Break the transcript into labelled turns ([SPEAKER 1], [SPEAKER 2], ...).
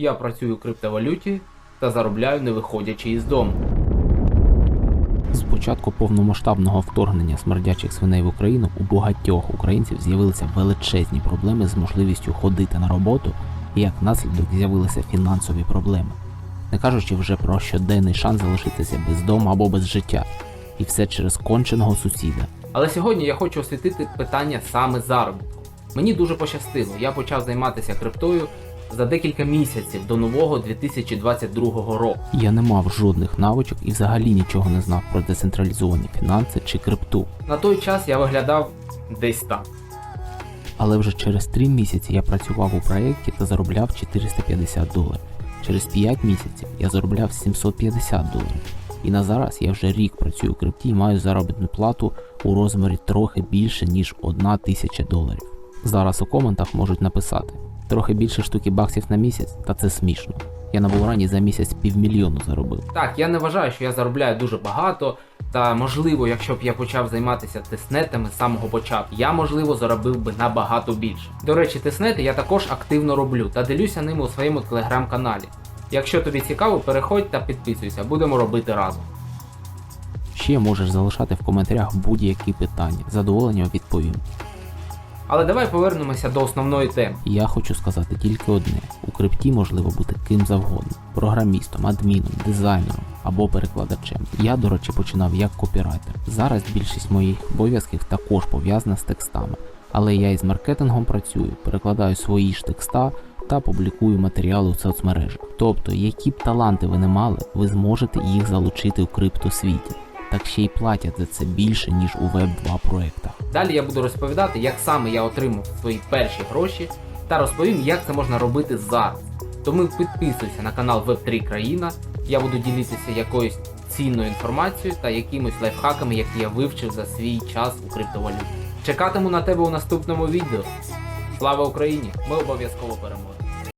[SPEAKER 1] Я працюю в криптовалюті та заробляю не виходячи із дому.
[SPEAKER 2] З початку повномасштабного вторгнення смердячих свиней в Україну у багатьох українців з'явилися величезні проблеми з можливістю ходити на роботу, і як наслідок з'явилися фінансові проблеми. Не кажучи вже про щоденний шанс залишитися без дому або без життя, і все через конченого сусіда.
[SPEAKER 1] Але сьогодні я хочу освітити питання саме заробітку. Мені дуже пощастило, я почав займатися криптою за декілька місяців до нового 2022 року.
[SPEAKER 2] Я не мав жодних навичок і взагалі нічого не знав про децентралізовані фінанси чи крипту.
[SPEAKER 1] На той час я виглядав десь так.
[SPEAKER 2] Але вже через 3 місяці я працював у проєкті та заробляв 450 доларів. Через 5 місяців я заробляв 750 доларів. І на зараз я вже рік працюю у крипті і маю заробітну плату у розмірі трохи більше, ніж 1 тисяча доларів. Зараз у коментах можуть написати трохи більше штуки баксів на місяць, та це смішно. Я на Волрані за місяць півмільйону заробив.
[SPEAKER 1] Так, я не вважаю, що я заробляю дуже багато. Та можливо, якщо б я почав займатися тиснетами з самого початку, я можливо заробив би набагато більше. До речі, тиснети я також активно роблю та ділюся ними у своєму телеграм-каналі. Якщо тобі цікаво, переходь та підписуйся, будемо робити разом.
[SPEAKER 2] Ще можеш залишати в коментарях будь-які питання. Задоволенням відповім.
[SPEAKER 1] Але давай повернемося до основної теми.
[SPEAKER 2] Я хочу сказати тільки одне: у крипті можливо бути ким завгодно: програмістом, адміном, дизайнером або перекладачем. Я, до речі, починав як копірайтер. Зараз більшість моїх обов'язків також пов'язана з текстами, але я із маркетингом працюю, перекладаю свої ж текста та публікую матеріали у соцмережах. Тобто, які б таланти ви не мали, ви зможете їх залучити у криптосвіті. Так ще й платять за це більше, ніж у Web 2 проектах.
[SPEAKER 1] Далі я буду розповідати, як саме я отримав свої перші гроші, та розповім, як це можна робити зараз. Тому підписуйся на канал Web3 Країна. Я буду ділитися якоюсь цінною інформацією та якимось лайфхаками, які я вивчив за свій час у криптовалюті. Чекатиму на тебе у наступному відео. Слава Україні! Ми обов'язково переможемо!